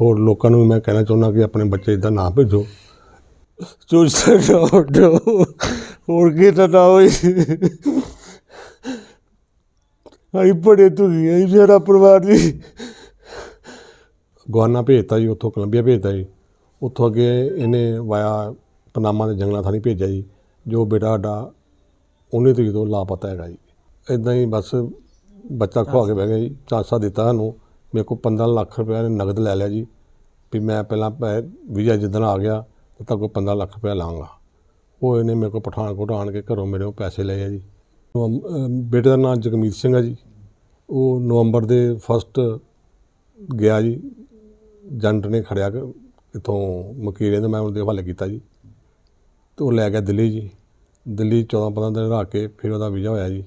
ਹੋਰ ਲੋਕਾਂ ਨੂੰ ਵੀ ਮੈਂ ਕਹਿਣਾ ਚਾਹੁੰਦਾ ਕਿ ਆਪਣੇ ਬੱਚੇ ਇਦਾਂ ਨਾ ਭੇਜੋ। ਚੂਸਰ ਨਾ ਹੋਰ ਕੀ ਤਾਂ ਨਾ ਹੋਈ। ਆਈ ਬੜੇ ਤੁਗੀ ਆਈ ਮੇਰਾ ਪਰਿਵਾਰ ਜੀ। ਗਵਾਨਾ ਭੇਜਤਾ ਜੀ ਉੱਥੋਂ ਕੋਲੰਬੀਆ ਭੇਜਤਾ ਜੀ। ਉੱਥੋਂ ਅੱਗੇ ਇਹਨੇ ਵਾਇਆ ਪਨਾਮਾ ਦੇ ਜੰਗਲਾਂ ਥਾਣੀ ਭੇਜਿਆ ਜੀ। ਜੋ ਬੇਟਾ ਸਾਡਾ ਉਹਨੇ ਤਰੀਕ ਤੋਂ ਲਾਪਤਾ ਹੈਗਾ ਜੀ। ਇਦਾਂ ਹੀ ਬਸ ਬੱਚਾ ਖਵਾ ਕੇ ਬਹਿ ਗਿਆ ਜੀ ਚਾਂਸਾ ਦਿੱਤਾ ਸਾਨੂੰ। ਮੇਰੇ ਕੋਲ 15 ਲੱਖ ਰੁਪਏ ਨੇ ਨਗਦ ਲੈ ਲਿਆ ਜੀ। ਵੀ ਮੈਂ ਪਹਿਲਾਂ ਵੀਜ਼ਾ ਜਿੱਦਣ ਆ ਗਿਆ, ਤਾਂ ਕੋਈ ਕੋਲ 15 ਲੱਖ ਰੁਪਏ ਲਾਂਗਾ। ਉਹ ਇਹਨੇ ਮੇਰੇ ਕੋਲ ਪਠਾਨਕੋਟ ਆਣ ਕੇ ਘਰੋਂ ਮੇਰੇ ਕੋਲ ਪੈਸੇ ਲਏ ਆ ਜੀ। ਨਵੰ- ਬੇਟੇ ਦਾ ਨਾਮ ਜਗਮੀਤ ਸਿੰਘ ਆ ਜੀ। ਉਹ ਨਵੰਬਰ ਦੇ ਫਸਟ ਗਿਆ ਜੀ। ਜੰਟ ਨੇ ਖੜਿਆ ਕਿ, ਇੱਥੋਂ ਮਕੀਰੇ ਤੋਂ ਮੈਂ ਉਹਦੇ ਹਵਾਲੇ ਕੀਤਾ ਜੀ। ਤੇ ਉਹ ਲੈ ਗਿਆ ਦਿੱਲੀ ਜੀ। ਦਿੱਲੀ 14 15 ਦਿਨ ਰਹਿ ਕੇ ਫਿਰ ਉਹਦਾ ਵੀਜ਼ਾ ਹੋਇਆ ਜੀ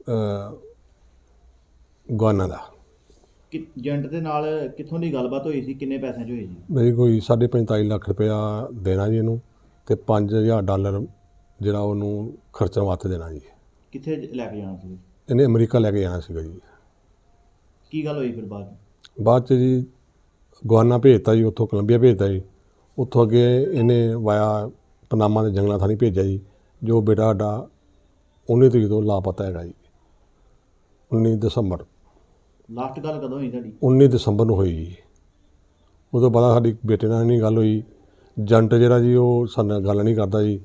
ਅ ਗਵਾਨਾ ਦਾ। ਕਿ ਏਜੰਟ ਦੇ ਨਾਲ ਕਿੱਥੋਂ ਦੀ ਗੱਲਬਾਤ ਹੋਈ ਸੀ? ਕਿੰਨੇ ਪੈਸਿਆਂ 'ਚ ਹੋਈ ਜੀ ਮੇਰੀ ਕੋਈ ਸਾਢੇ 45 ਲੱਖ ਰੁਪਇਆ ਦੇਣਾ ਜੀ ਇਹਨੂੰ ਤੇ 5000 ਡਾਲਰ ਜਿਹੜਾ ਉਹਨੂੰ ਖਰਚਣ ਵਾਸਤੇ ਦੇਣਾ ਜੀ। ਕਿੱਥੇ ਲੈ ਕੇ ਜਾਣਾ ਸੀ? ਇਹਨੇ ਅਮਰੀਕਾ ਲੈ ਕੇ ਜਾਣਾ ਸੀਗਾ ਜੀ। ਕੀ ਗੱਲ ਹੋਈ ਫਿਰ ਬਾਅਦ? ਬਾਅਦ ਚ ਜੀ ਗਵਾਨਾ ਭੇਜਤਾ ਜੀ ਉੱਥੋਂ ਕੋਲੰਬੀਆ ਭੇਜਤਾ ਜੀ। ਉੱਥੋਂ ਅੱਗੇ ਇਹਨੇ ਵਾਇਆ ਪਨਾਮਾ ਦੇ ਜੰਗਲਾਂ ਥਾਣੀ ਭੇਜਿਆ ਜੀ। ਜੋ ਬੇਟਾ ਸਾਡਾ 19 ਤਰੀਕ ਤੋਂ ਲਾਪਤਾ ਹੈਗਾ ਜੀ 19 ਦਸੰਬਰ। ਲਾਸਟ ਗੱਲ ਕਦੋਂ ਹੋਈ ਤੁਹਾਡੀ? 19 ਦਸੰਬਰ ਨੂੰ ਹੋਈ ਜੀ। ਉਦੋਂ ਬਾਅਦ ਸਾਡੀ ਬੇਟੇ ਨਾਲ ਨਹੀਂ ਗੱਲ ਹੋਈ। ਜੰਟ ਜਿਹੜਾ ਜੀ ਉਹ ਸਾਡੇ ਨਾਲ ਗੱਲ ਨਹੀਂ ਕਰਦਾ ਜੀ।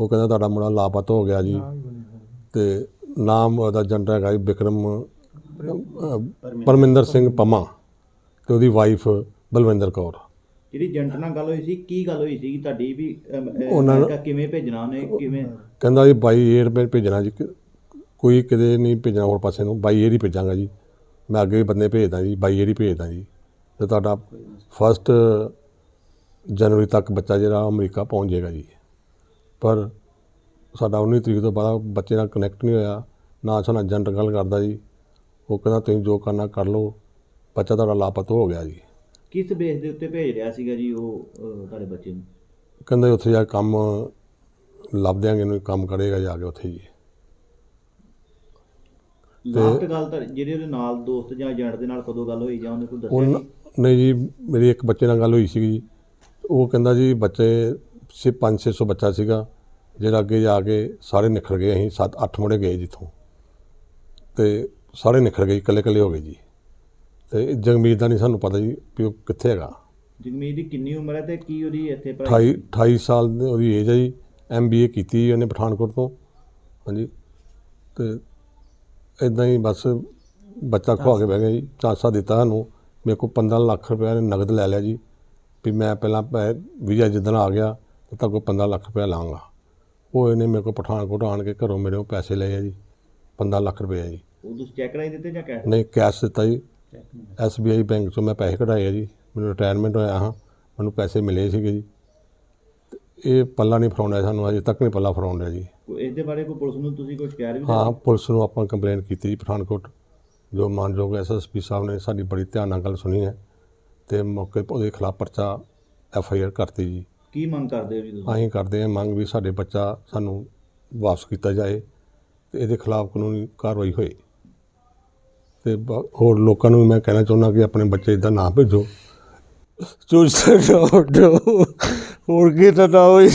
ਉਹ ਕਹਿੰਦਾ ਤੁਹਾਡਾ ਮੁੰਡਾ ਲਾਪਤਾ ਹੋ ਗਿਆ ਜੀ। ਤੇ ਨਾਮ ਉਹਦਾ ਜੰਟ ਹੈਗਾ ਜੀ ਬਿਕਰਮ ਅਹ, ਪਰਮਿੰਦਰ ਸਿੰਘ ਪੰਮਾ ਤੇ ਉਹਦੀ ਵਾਈਫ ਬਲਵਿੰਦਰ ਕੌਰ। ਜਿਹੜੀ ਏਜੰਟ ਨਾਲ ਗੱਲ ਹੋਈ ਸੀ ਕੀ ਗੱਲ ਹੋਈ ਸੀ ਤੁਹਾਡੀ ਵੀ ਅਮ, ਅਹ, ਉਹਨਾਂ ਨੂੰ- ਅਮਰੀਕਾ ਕਿਵੇਂ ਭੇਜਣਾ ਉਹਨੇ ਕਿਵੇਂ? ਕਹਿੰਦਾ ਜੀ ਬਾਈ ਏਅਰ ਮੈਂ ਭੇਜਣਾ ਜੀ। ਕਿ- ਕੋਈ ਕਿਤੇ ਨਹੀਂ ਭੇਜਣਾ ਹੋਰ ਪਾਸੇ ਨੂੰ ਬਾਈ ਏਅਰ ਹੀ ਭੇਜਾਂਗਾ ਜੀ। ਮੈਂ ਅੱਗੇ ਵੀ ਬੰਦੇ ਭੇਜਦਾ ਜੀ ਬਾਈ ਏਅਰ ਹੀ ਭੇਜਦਾ ਜੀ। ਤੇ ਤੁਹਾਡਾ ਫਸਟ ਜਨਵਰੀ ਤੱਕ ਬੱਚਾ ਜਿਹੜਾ ਅਮਰੀਕਾ ਪਹੁੰਚ ਜਾਏਗਾ ਜੀ। ਪਰ ਸਾਡਾ 19 ਤਰੀਕ ਤੋਂ ਬਾਅਦ ਬੱਚੇ ਨਾਲ ਕਨੈਕਟ ਨਹੀਂ ਹੋਇਆ ਨਾ ਸਾਨੂੰ ਏਜੰਟ ਗੱਲ ਕਰਦਾ ਜੀ। ਉਹ ਕਹਿੰਦਾ ਤੁਸੀਂ ਜੋ ਕਰਨਾ ਕਰ ਲਓ ਬੱਚਾ ਤੁਹਾਡਾ ਲਾਪਤਾ ਹੋ ਗਿਆ ਜੀ। ਕਿਸ ਬੇਸ ਦੇ ਉੱਤੇ ਭੇਜ ਰਿਹਾ ਸੀਗਾ ਜੀ ਉਹ ਤੁਹਾਡੇ ਬੱਚੇ ਨੂੰ? ਕਹਿੰਦਾ ਉੱਥੇ ਜਾ ਕੰਮ ਲੱਭ ਦਿਆਂਗੇ ਇਹਨੂੰ ਕੰਮ ਕਰੇਗਾ ਜਾ ਕੇ ਉੱਥੇ ਜੀ। ਲਾਸਟ ਗੱਲ ਤਾਂ ਜਿਹੜੇ ਉਹਦੇ ਨਾਲ ਦੋਸਤ ਜਾਂ ਏਜੰਟ ਦੇ ਨਾਲ ਕਦੋਂ ਗੱਲ ਹੋਈ ਜਾਂ ਉਹਨੇ ਕੋਈ ਦੱਸਿਆ ਉਹ ਨਹੀਂ? ਨਹੀਂ ਜੀ ਮੇਰੀ ਇੱਕ ਬੱਚੇ ਨਾਲ ਗੱਲ ਹੋਈ ਸੀਗੀ ਜੀ। ਉਹ ਕਹਿੰਦਾ ਜੀ ਬੱਚੇ ਸੀ 5-600 ਬੱਚਾ ਸੀਗਾ। ਜਿਹੜਾ ਅੱਗੇ ਜਾ ਕੇ ਸਾਰੇ ਨਿਖਰ ਗਏ ਅਸੀਂ 7-8 ਮੁੰਡੇ ਗਏ ਜਿੱਥੋਂ। ਤੇ ਸਾਰੇ ਨਿਖਰ ਗਏ ਇਕੱਲੇ ਇਕੱਲੇ ਹੋ ਗਏ ਜੀ। ਤੇ ਜਗਮੀਤ ਦਾ ਨਹੀਂ ਸਾਨੂੰ ਪਤਾ ਜੀ ਵੀ ਉਹ ਕਿੱਥੇ ਹੈਗਾ। ਜਗਮੀਤ ਦੀ ਕਿੰਨੀ ਉਮਰ ਹੈ ਤੇ ਕੀ ਉਹਦੀ ਇੱਥੇ ਪੜ੍ਹਾਈ 28 28 ਸਾਲ ਦੀ ਉਹਦੀ ਏਜ ਹੈ ਜੀ। ਐਮਬੀਏ ਕੀਤੀ ਜੀ ਉਹਨੇ ਪਠਾਨਕੋਟ ਤੋਂ। ਹਾਂਜੀ। ਤੇ ਇਦਾਂ ਹੀ ਬਸ ਬੱਚਾ ਖਵਾ ਕੇ ਬਹਿ ਗਿਆ ਜੀ ਚਾਂਸਾ ਦਿੱਤਾ ਸਾਨੂੰ ਮੇਰੇ ਕੋਲ 15 ਲੱਖ ਰੁਪਏ ਨੇ ਨਗਦ ਲੈ ਲਿਆ ਜੀ ਵੀ ਮੈਂ ਪਹਿਲਾਂ ਵੀਜ਼ਾ ਜਿੱਦਣ ਆ ਗਿਆ ਤਾਂ ਕੋਲ 15 ਲੱਖ ਰੁਪਏ ਲਾਂਗਾ। ਉਹ ਇਹਨੇ ਮੇਰੇ ਕੋਲ ਪਠਾਨਕੋਟ ਆਣ ਕੇ ਘਰੋਂ ਮੇਰੇ ਕੋਲ ਪੈਸੇ ਲਏ ਆ ਜੀ 15 ਲੱਖ ਰੁਪਏ ਜੀ। ਉਹ ਤੁਸੀਂ ਚੈੱਕ ਰਾਈ ਦਿੱਤੇ ਜਾਂ ਕੈਸ਼ ਨਹੀਂ ਕੈਸ਼ ਦਿੱਤਾ ਜੀ। ਐਸਬੀਆਈ ਬੈਂਕ ਚੋਂ ਮੈਂ ਪੈਸੇ ਕਢਾਏ ਆ ਜੀ ਮੈਨੂੰ ਰਿਟਾਇਰਮੈਂਟ ਹੋਇਆ ਹਾਂ ਮੈਨੂੰ ਪੈਸੇ ਮਿਲੇ ਸੀਗੇ ਜੀ। ਤੇ ਇਹ ਪੱਲਾ ਨਹੀਂ ਫੜਾਉਂਦਾ ਸਾਨੂੰ ਅਜੇ ਤੱਕ ਨਹੀਂ ਪੱਲਾ ਫੜਾਉਂਦਾ ਜੀ। ਕੋਈ ਇਹਦੇ ਬਾਰੇ ਕੋਈ ਪੁਲਿਸ ਨੂੰ ਤੁਸੀਂ ਕੋਈ ਸ਼ਿਕਾਇਤ ਵੀ ਹਾਂ? ਪੁਲਿਸ ਨੂੰ ਆਪਾਂ ਕੰਪਲੇਂਟ ਕੀਤੀ ਜੀ ਪਠਾਨਕੋਟ। ਜੋ ਮਾਨਯੋਗ ਐਸਐਸਪੀ ਸਾਹਿਬ ਨੇ ਸਾਡੀ ਬੜੀ ਧਿਆਨ ਨਾਲ ਗੱਲ ਸੁਣੀ ਹੈ ਤੇ ਮੌਕੇ 'ਤੇ ਉਹਦੇ ਖਿਲਾਫ ਪਰਚਾ ਐਫ ਆਈ ਆਰ ਕਰਤੀ ਜੀ। ਕੀ ਮੰਗ ਕਰਦੇ ਹੋ ਜੀ ਤੁਸੀਂ? ਅਸੀਂ ਕਰਦੇ ਹਾਂ ਮੰਗ ਵੀ ਸਾਡੇ ਬੱਚਾ ਸਾਨੂੰ ਵਾਪਸ ਕੀਤਾ ਜਾਏ ਤੇ ਇਹਦੇ ਖਿਲਾਫ ਕਾਨੂੰਨੀ ਕਾਰਵਾਈ ਹੋਏ। ਤੇ ਬ- ਹੋਰ ਲੋਕਾਂ ਨੂੰ ਵੀ ਮੈਂ ਕਹਿਣਾ ਚਾਹੁੰਦਾ ਕਿ ਆਪਣੇ ਬੱਚੇ ਇਦਾਂ ਨਾ ਭੇਜੋ। ਚੂਸਰ ਨਾ ਹੋਰ ਕੀ ਤਾਂ ਨਾ ਹੋਈ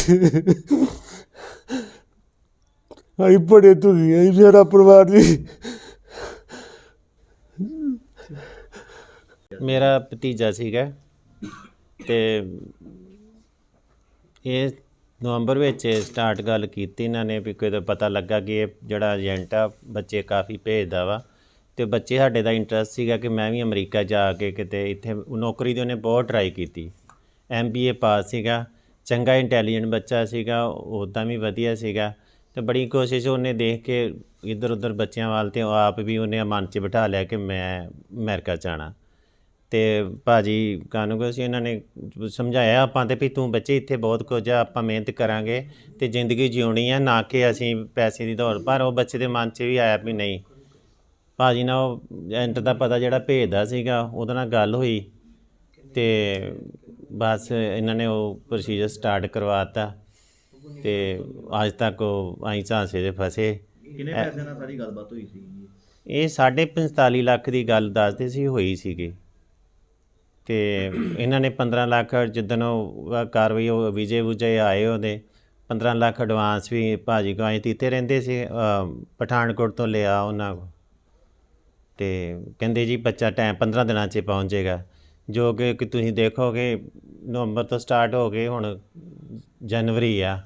ਆਈ ਬੜੇ ਤੁਗੀ ਆਈ ਮੇਰਾ ਪਰਿਵਾਰ ਜੀ। ਮੇਰਾ ਭਤੀਜਾ ਸੀਗਾ ਤੇ ਇਹ ਨਵੰਬਰ ਵਿੱਚ ਸਟਾਰਟ ਗੱਲ ਕੀਤੀ ਇਹਨਾਂ ਨੇ ਵੀ ਕੋਈ ਪਤਾ ਲੱਗਾ ਕਿ ਇਹ ਜਿਹੜਾ ਏਜੰਟ ਆ, ਬੱਚੇ ਕਾਫੀ ਭੇਜਦਾ ਵਾ ਤੇ ਬੱਚੇ ਸਾਡੇ ਦਾ ਇੰਟਰਸਟ ਸੀਗਾ ਕਿ ਮੈਂ ਵੀ ਅਮਰੀਕਾ ਜਾ ਕੇ ਕਿਤੇ ਇੱਥੇ ਨੌਕਰੀ ਦੀ ਉਹਨੇ ਬਹੁਤ ਟਰਾਈ ਕੀਤੀ। ਐਮਬੀਏ ਪਾਸ ਸੀਗਾ। ਚੰਗਾ ਇੰਟੈਲੀਜੈਂਟ ਬੱਚਾ ਸੀਗਾ ਉੱਦਾਂ ਵੀ ਵਧੀਆ ਸੀਗਾ। ਅਤੇ ਬੜੀ ਕੋਸ਼ਿਸ਼ ਉਹਨੇ ਦੇਖ ਕੇ ਇੱਧਰ ਉੱਧਰ ਬੱਚਿਆਂ ਵੱਲ ਅਤੇ ਆਪ ਵੀ ਉਹਨੇ ਮਨ 'ਚ ਬਿਠਾ ਲਿਆ ਕਿ ਮੈਂ ਅਮਰੀਕਾ ਜਾਣਾ। ਤੇ ਭਾਜੀ ਕਾਨੂੰਗੋ ਸੀ, ਇਹਨਾਂ ਨੇ ਸਮਝਾਇਆ ਆਪਾਂ ਤੇ ਵੀ ਤੂੰ ਬੱਚੇ ਇੱਥੇ ਬਹੁਤ ਕੁਝ ਆ, ਆਪਾਂ ਮਿਹਨਤ ਕਰਾਂਗੇ ਤੇ ਜ਼ਿੰਦਗੀ ਜਿਉਣੀ ਆ, ਨਾ ਕਿ ਅਸੀਂ ਪੈਸੇ ਦੀ ਦੌੜ। ਪਰ ਉਹ ਬੱਚੇ ਦੇ ਮਨ 'ਚ ਵੀ ਆਇਆ ਵੀ ਨਹੀਂ। ਭਾਜੀ ਨਾਲ ਉਹ ਐਂਟ ਦਾ ਪਤਾ ਜਿਹੜਾ ਭੇਜਦਾ ਸੀਗਾ, ਉਹਦੇ ਨਾਲ ਗੱਲ ਹੋਈ। ਤੇ ਬਸ ਇਹਨਾਂ ਨੇ ਉਹ ਪ੍ਰੋਸੀਜਰ ਸਟਾਰਟ ਕਰਵਾਤਾ ਤੇ ਅੱਜ ਤੱਕ ਉਹ ਆਈ ਝਾਂਸੇ ਦੇ ਫਸੇ। ਕਿੰਨੇ ਪੈਸੇ ਨਾਲ ਸਾਰੀ ਗੱਲਬਾਤ ਹੋਈ ਸੀ? ਇਹ ਸਾਢੇ 45 ਲੱਖ ਦੀ ਗੱਲ ਦੱਸਦੇ ਸੀ ਹੋਈ ਸੀਗੀ। ਤੇ ਇਹਨਾਂ ਨੇ 15 ਲੱਖ ਜਿੱਦਣ ਉਹ ਕਾਰਵਾਈ ਉਹ ਵਿਜੇ ਵੁਜੇ ਆਏ ਉਹਦੇ 15 ਲੱਖ ਐਡਵਾਂਸ ਵੀ ਭਾਜੀ ਕੋਲ ਦਿੱਤੇ ਰਹਿੰਦੇ ਸੀ ਪਠਾਨਕੋਟ ਤੋਂ ਲਿਆ ਉਹਨਾਂ ਕੋਲ। ਤੇ ਕਹਿੰਦੇ ਜੀ ਬੱਚਾ ਟਾਈਮ 15 ਦਿਨਾਂ 'ਚ ਪਹੁੰਚ ਜਾਏਗਾ ਜੋ ਕਿ ਤੁਸੀਂ ਦੇਖੋਗੇ, ਨਵੰਬਰ ਤੋਂ ਸਟਾਰਟ ਹੋ ਗਏ ਹੁਣ, ਜਨਵਰੀ ਆ,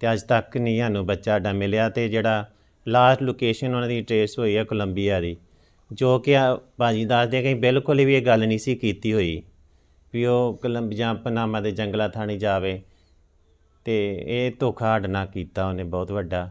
ਤੇ ਅੱਜ ਤੱਕ ਨਹੀਂ ਸਾਨੂੰ ਬੱਚਾ ਸਾਡਾ ਮਿਲਿਆ ਤੇ ਜਿਹੜਾ ਲਾਸਟ ਲੋਕੇਸ਼ਨ ਉਹਨਾਂ ਦੀ ਟ੍ਰੇਸ ਹੋਈ ਹੈ ਕੋਲੰਬੀਆ ਦੀ, ਜੋ ਕਿ ਆ ਭਾਜੀ ਦੱਸਦੇ ਕਿ ਬਿਲਕੁਲ ਵੀ ਇਹ ਗੱਲ ਨਹੀਂ ਸੀ ਕੀਤੀ ਹੋਈ, ਵੀ ਉਹ ਕੋਲੰਬੀਆ ਪਨਾਮਾ ਦੇ ਜੰਗਲਾਂ ਥਾਣੀ ਜਾਵੇ, ਤੇ ਇਹ ਧੋਖਾ ਸਾਡੇ ਨਾਲ ਕੀਤਾ ਉਹਨੇ, ਬਹੁਤ ਵੱਡਾ।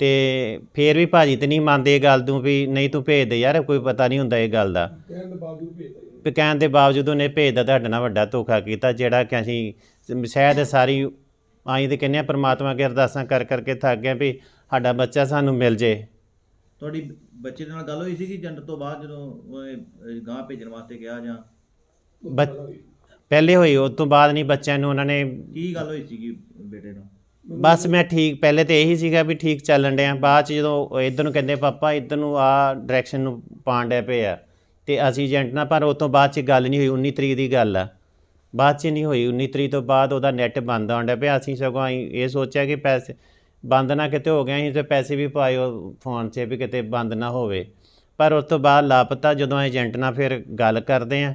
ਤੇ ਫੇਰ ਵੀ ਭਾਜੀ ਤੇ ਨਹੀਂ ਮੰਨਦੇ ਇਹ ਗੱਲ ਤੋਂ ਵੀ ਨਹੀਂ ਤੂੰ ਭੇਜ ਦੇ ਯਾਰ ਕੋਈ ਪਤਾ ਨਹੀਂ ਹੁੰਦਾ ਇਹ ਗੱਲ ਦਾ। ਵੀ ਕਹਿਣ ਦੇ ਬਾਵਜੂਦ ਉਹਨੇ ਭੇਜਦਾ ਤੁਹਾਡੇ ਨਾਲ ਵੱਡਾ ਧੋਖਾ ਕੀਤਾ ਜਿਹੜਾ ਕਿ ਅਸੀਂ ਸ਼ਾਇਦ ਸਾਰੀ ਆਈ ਤੇ ਕਹਿੰਦੇ ਆ ਪ੍ਰਮਾਤਮਾ ਅੱਗੇ ਅਰਦਾਸਾਂ ਕਰ ਕਰਕੇ ਥੱਕ ਗਏ ਵੀ ਸਾਡਾ ਬੱਚਾ ਸਾਨੂੰ ਮਿਲ ਜੇ। ਤੁਹਾਡੀ ਬੱਚੇ ਦੇ ਨਾਲ ਗੱਲ ਹੋਈ ਸੀਗੀ ਏਜੰਟ ਤੋਂ ਬਾਅਦ ਜਦੋਂ ਗਾਂ ਭੇਜਣ ਵਾਸਤੇ ਕਿਹਾ ਜਾਂ? ਬੱਚ- ਪਹਿਲੇ ਹੋਈ ਉਸ ਤੋਂ ਬਾਅਦ ਨਹੀਂ ਬੱਚਿਆਂ ਨੂੰ ਉਹਨਾਂ ਨੇ ਕੀ ਗੱਲ ਹੋਈ ਸੀਗੀ ਬੇਟੇ ਨਾਲ? ਬਸ ਮੈਂ ਠੀਕ, ਪਹਿਲੇ ਤੇ ਇਹੀ ਸੀਗਾ ਵੀ ਠੀਕ ਚੱਲਣ ਡਿਆ, ਬਾਅਦ ਚ ਜਦੋਂ ਇਧਰ ਨੂੰ ਕਹਿੰਦੇ, ਪਾਪਾ, ਇਧਰ ਨੂੰ ਆ ਡਾਇਰੈਕਸ਼ਨ ਨੂੰ ਪਾਣ ਡਿਆ ਪਏ ਆ। ਤੇ ਅਸੀਂ ਏਜੰਟ ਨਾਲ, ਪਰ ਉਸ ਤੋਂ ਬਾਅਦ ਚ ਗੱਲ ਨਹੀਂ ਹੋਈ 19 ਤਰੀਕ ਦੀ ਗੱਲ ਆ। ਬਾਅਦ ਚ ਨਹੀਂ ਹੋਈ 19 ਤਰੀਕ ਤੋਂ ਬਾਅਦ ਉਹਦਾ ਨੈਟ ਬੰਦ ਆਉਣ ਡਿਆ ਪਿਆ। ਅਸੀਂ ਸਗੋਂ ਅਸੀਂ ਇਹ ਸੋਚਿਆ ਕਿ ਪੈਸੇ ਬੰਦ ਨਾ ਕਿਤੇ ਹੋ ਗਿਆ, ਅਸੀਂ ਤੇ ਪੈਸੇ ਵੀ ਪਾਏ ਫੋਨ 'ਚ ਵੀ ਕਿਤੇ ਬੰਦ ਨਾ ਹੋਵੇ। ਪਰ ਉਸ ਤੋਂ ਬਾਅਦ ਲਾਪਤਾ ਜਦੋਂ ਏਜੰਟ ਨਾਲ ਫਿਰ ਗੱਲ ਕਰਦੇ ਆ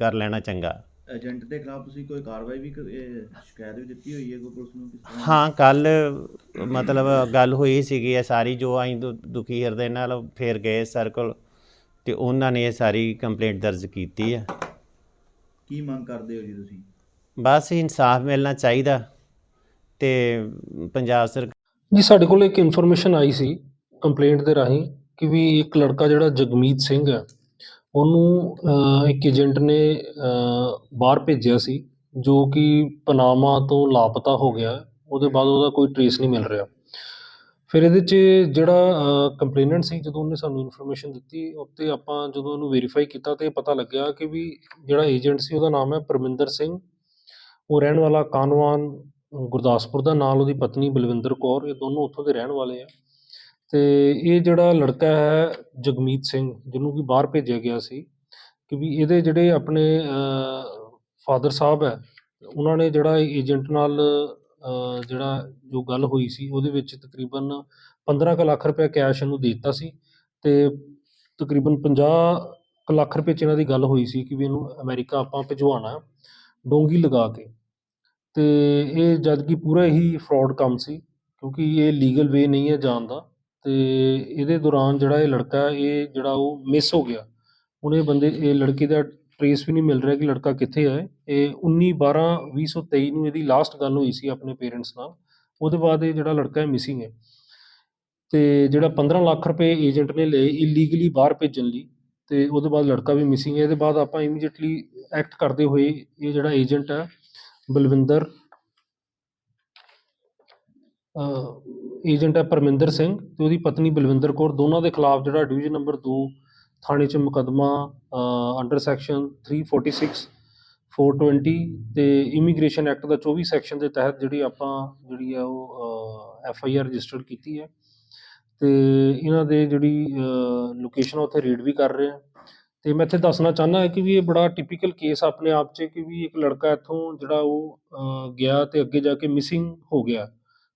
ਕਰ ਲੈਣਾ ਚੰਗਾ। ਏਜੰਟ ਦੇ ਖਿਲਾਫ ਤੁਸੀਂ ਕੋਈ ਕਾਰਵਾਈ ਵੀ ਸ਼ਿਕਾਇਤ ਵੀ ਦਿੱਤੀ ਹੋਈ ਹੈ ਕੋਈ ਪੁਲਿਸ ਨੂੰ ਕਿਸ ਤਰ੍ਹਾਂ? ਹਾਂ ਕੱਲ ਮਤਲਬ ਗੱਲ ਹੋਈ ਸੀਗੀ ਇਹ ਸਾਰੀ ਜੋ ਅਸੀਂ ਦੁਖੀ ਹਿਰਦੇ ਨਾਲ ਫੇਰ ਗਏ ਸਰਕਲ ਤੇ ਉਹਨਾਂ ਨੇ ਇਹ ਸਾਰੀ ਕੰਪਲੇਂਟ ਦਰਜ ਕੀਤੀ ਆ। ਕੀ ਮੰਗ ਕਰਦੇ ਹੋ ਜੀ ਤੁਸੀਂ? ਬਸ ਇਨਸਾਫ ਮਿਲਣਾ ਚਾਹੀਦਾ ਤੇ ਪੰਜਾਬ ਸਰਕਾਰ ਜੀ ਸਾਡੇ ਕੋਲ ਇੱਕ ਇਨਫੋਰਮੇਸ਼ਨ ਆਈ ਸੀ ਕੰਪਲੇਂਟ ਦੇ ਰਾਹੀਂ ਕਿ ਵੀ ਇੱਕ ਲੜਕਾ ਜਿਹੜਾ ਜਗਮੀਤ ਸਿੰਘ ਹੈ ਉਹਨੂੰ ਇੱਕ ਏਜੰਟ ਨੇ ਬਾਹਰ ਭੇਜਿਆ ਸੀ, ਜੋ ਕਿ ਪਨਾਮਾ ਤੋਂ ਲਾਪਤਾ ਹੋ ਗਿਆ। ਉਹਦੇ ਬਾਅਦ ਉਹਦਾ ਕੋਈ ਟਰੇਸ ਨਹੀਂ ਮਿਲ ਰਿਹਾ। ਫਿਰ ਇਹਦੇ 'ਚ ਜਿਹੜਾ ਕੰਪਲੇਨੈਂਟ ਸੀ, ਜਦੋਂ ਉਹਨੇ ਸਾਨੂੰ ਇਨਫੋਰਮੇਸ਼ਨ ਦਿੱਤੀ, ਉੱਤੇ ਆਪਾਂ ਜਦੋਂ ਉਹਨੂੰ ਵੈਰੀਫਾਈ ਕੀਤਾ ਤਾਂ ਇਹ ਪਤਾ ਲੱਗਿਆ ਕਿ ਵੀ ਜਿਹੜਾ ਏਜੰਟ ਸੀ, ਉਹਦਾ ਨਾਮ ਹੈ ਪਰਮਿੰਦਰ ਸਿੰਘ। ਉਹ ਰਹਿਣ ਵਾਲਾ ਕਾਨਵਾਨ, ਗੁਰਦਾਸਪੁਰ ਦਾ, ਨਾਲ ਉਹਦੀ ਪਤਨੀ ਬਲਵਿੰਦਰ ਕੌਰ, ਇਹ ਦੋਨੋਂ ਉੱਥੋਂ ਦੇ ਰਹਿਣ ਵਾਲੇ ਆ। ਅਤੇ ਇਹ ਜਿਹੜਾ ਲੜਕਾ ਹੈ ਜਗਮੀਤ ਸਿੰਘ, ਜਿਹਨੂੰ ਕਿ ਬਾਹਰ ਭੇਜਿਆ ਗਿਆ ਸੀ ਕਿ ਵੀ ਇਹਦੇ ਜਿਹੜੇ ਆਪਣੇ ਫਾਦਰ ਸਾਹਿਬ ਹੈ, ਉਹਨਾਂ ਨੇ ਜਿਹੜਾ ਏਜੰਟ ਨਾਲ ਜਿਹੜਾ ਜੋ ਗੱਲ ਹੋਈ ਸੀ, ਉਹਦੇ ਵਿੱਚ ਤਕਰੀਬਨ 15 ਕੁ ਲੱਖ ਰੁਪਏ ਕੈਸ਼ ਇਹਨੂੰ ਦੇ ਦਿੱਤਾ ਸੀ ਤੇ ਤਕਰੀਬਨ 50 ਕੁ ਲੱਖ ਰੁਪਏ ਚ ਇਹਨਾਂ ਦੀ ਗੱਲ ਹੋਈ ਸੀ ਕਿ ਵੀ ਇਹਨੂੰ ਅਮਰੀਕਾ ਆਪਾਂ ਭਿਜਵਾਉਣਾ, ਡੋਂਗੀ ਲਗਾ ਕੇ। ਤੇ ਇਹ ਜਦ ਕਿ ਪੂਰਾ ਹੀ ਫਰਾਡ ਕੰਮ ਸੀ, ਕਿਉਂਕਿ ਇਹ ਲੀਗਲ ਵੇ ਨਹੀਂ ਹੈ ਜਾਣ ਦਾ। ਅਤੇ ਇਹਦੇ ਦੌਰਾਨ ਜਿਹੜਾ ਇਹ ਲੜਕਾ ਇਹ ਜਿਹੜਾ ਉਹ ਮਿਸ ਹੋ ਗਿਆ। ਹੁਣ ਇਹ ਬੰਦੇ, ਇਹ ਲੜਕੀ ਦਾ ਟਰੇਸ ਵੀ ਨਹੀਂ ਮਿਲ ਰਿਹਾ ਕਿ ਲੜਕਾ ਕਿੱਥੇ ਹੈ। ਇਹ 19 12 2023 ਨੂੰ ਇਹਦੀ ਲਾਸਟ ਗੱਲ ਹੋਈ ਸੀ ਆਪਣੇ ਪੇਰੈਂਟਸ ਨਾਲ। ਉਹਦੇ ਬਾਅਦ ਇਹ ਜਿਹੜਾ ਲੜਕਾ ਹੈ ਮਿਸਿੰਗ ਹੈ। ਤੇ ਜਿਹੜਾ 15 ਲੱਖ ਰੁਪਏ ਏਜੰਟ ਨੇ ਲਏ ਇਲੀਗਲੀ ਬਾਹਰ ਭੇਜਣ ਲਈ, ਤੇ ਉਹਦੇ ਬਾਅਦ ਲੜਕਾ ਵੀ ਮਿਸਿੰਗ ਹੈ। ਇਹਦੇ ਬਾਅਦ ਆਪਾਂ ਇਮੀਡੀਏਟਲੀ ਐਕਟ ਕਰਦੇ ਹੋਏ ਇਹ ਜਿਹੜਾ ਏਜੰਟ ਹੈ, ਬਲਵਿੰਦਰ ਏਜੰਟ ਹੈ ਪਰਮਿੰਦਰ ਸਿੰਘ ਤੇ ਉਹਦੀ ਪਤਨੀ ਬਲਵਿੰਦਰ ਕੌਰ। ਦੋਨਾਂ ਦੇ ਖਿਲਾਫ ਜਿਹੜਾ ਡਿਵੀਜ਼ਨ ਨੰਬਰ 2 ਥਾਣੇ 'ਚ ਮੁਕੱਦਮਾ ਅੰਡਰ ਸੈਕਸ਼ਨ 346 420 ਤੇ ਇਮੀਗ੍ਰੇਸ਼ਨ ਐਕਟ ਦਾ 24 ਸੈਕਸ਼ਨ ਦੇ ਤਹਿਤ ਜਿਹੜੀ ਆਪਾਂ, ਜਿਹੜੀ ਆ ਉਹ ਐਫ ਆਈ ਆਰ ਰਜਿਸਟਰਡ ਕੀਤੀ ਹੈ। ਤੇ ਇਹਨਾਂ ਦੇ ਜਿਹੜੀ ਲੋਕੇਸ਼ਨ ਉੱਥੇ ਰੀਡ ਵੀ ਕਰ ਰਹੇ ਆ। ਤੇ ਮੈਂ ਇੱਥੇ ਦੱਸਣਾ ਚਾਹੁੰਦਾ ਹਾਂ ਕਿ ਵੀ ਇਹ ਬੜਾ ਟਿਪੀਕਲ ਕੇਸ ਆਪਣੇ ਆਪ 'ਚ ਕਿ ਵੀ ਇੱਕ ਲੜਕਾ ਇੱਥੋਂ ਜਿਹੜਾ ਉਹ ਗਿਆ ਤੇ ਅੱਗੇ ਜਾ ਕੇ ਮਿਸਿੰਗ ਹੋ ਗਿਆ।